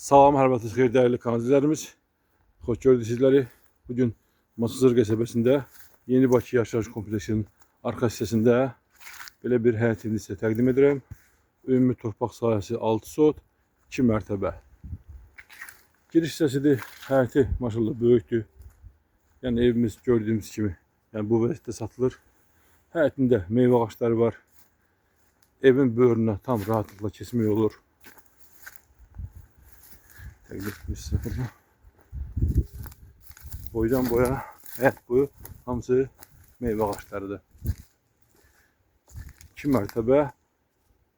Salam, hörmətli xeyir dəyərli kanal izləyicilərimiz. Xoş gördük sizləri. Bugün Masazır qəsəbəsində Yeni Bakı Yaşayış Kompleksinin arxa hissəsində belə bir həyət evini sizə təqdim edirəm. Ümumi torpaq sahəsi 6 sot, 2 mərtəbə. Giriş hissəsidir. Həyəti maşallah böyükdür. Yəni evimiz gördüyümüz kimi, yəni bu vəziyyətdə satılır. Həyətində meyvə ağacları var. Evin böyrünə tam rahatlıkla keçmək olur. Etmişsə burada. Boydan boya, həyət boyu hamısı meyvə ağaclarıdır. 2 mərtəbə,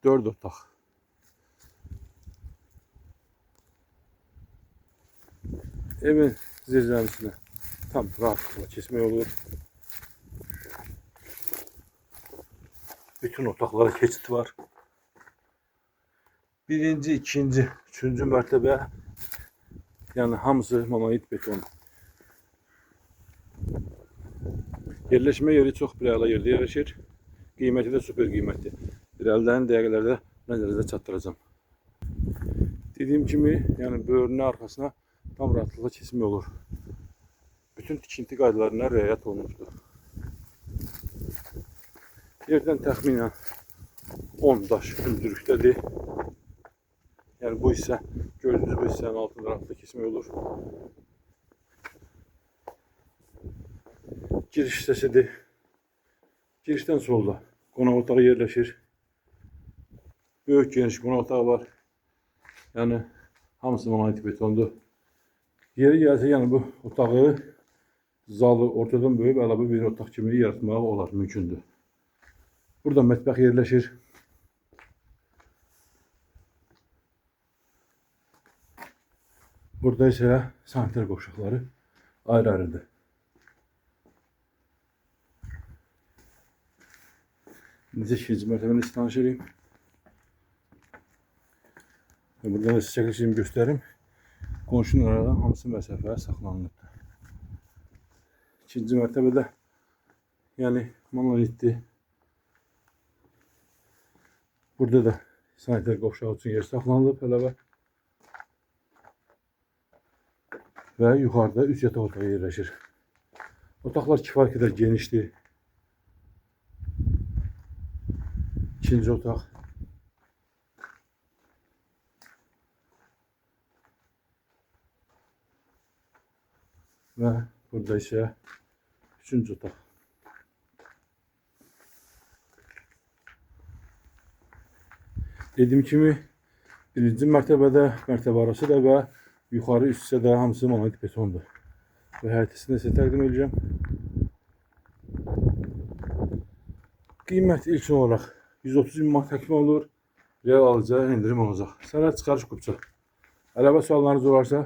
4 otaq. Evin zirzəmisinə tam rahatlıkla keçmək olur. Bütün otaqlara keçid var. Birinci, ikinci, üçüncü mərtəbə yəni hamısı monolit beton. Yerləşmə yeri çox bir əla yerdə yerləşir. Qiyməti də super qiymətli. İrəliləyən dəqiqələrdə nəzərinizə çatdıracağam. Dediyim kimi, yəni böyrünün arxasına tam rahatlıqla keçmək olur. Bütün tikinti qaydalarına riayət olunubdur. Yerdən təxminən 10 daş hündürlükdədir. Yəni bu hissə, gördüyünüz bu hissənin altında rahatlıkla keçmək olur. Giriş hissəsidir. Girişdən solda qonaq otağı yerləşir. Böyük geniş qonaq otağı var. Yəni hamısı monolit betondur. Yeri gəlsə, yəni bu otağı zalı ortadan böyüyüb əlavə bir otaq kimi yaratmaq olar, mümkündür. Burada mətbəx yerləşir. Burada isə sanitar qovşaqları ayrı-ayrıdır. Necə ikinci mərtəbəni sizə tanış edeyim. Buradan da sizə çəkilişimi göstərim. Qonşunun arada hamısı məsafə saxlanılıbdır. İkinci mərtəbədə yəni monolitdir. Burada da sanitar qovşağı üçün yer saxlanılıb əlavə. Və yuxarıda 3 yataq otağı yerləşir. Otaqlar kifayət qədər genişdir. İkinci otaq. Və burada isə üçüncü otaq. Dediyim kimi birinci mərtəbədə mərtəbə arası da və yuxarı üst hissədə hamısı monolit betondur. Və həyətisini sizə təqdim edəcəm. Qiymət ilk olaraq 130 min manat təklif olur. Real alıcıya endirim olacaq. Sənəd çıxarış qupça. Əlavə suallarınız olarsa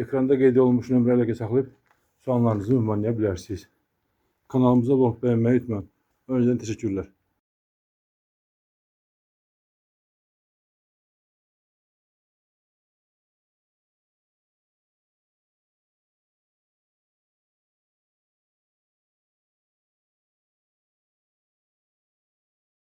ekranda qeyd olunmuş nömrələrə saxlayıb suallarınızı ünvanlaya bilərsiniz. Kanalımıza abunə bəyənməyi unutmayın. Öncədən təşəkkürlər.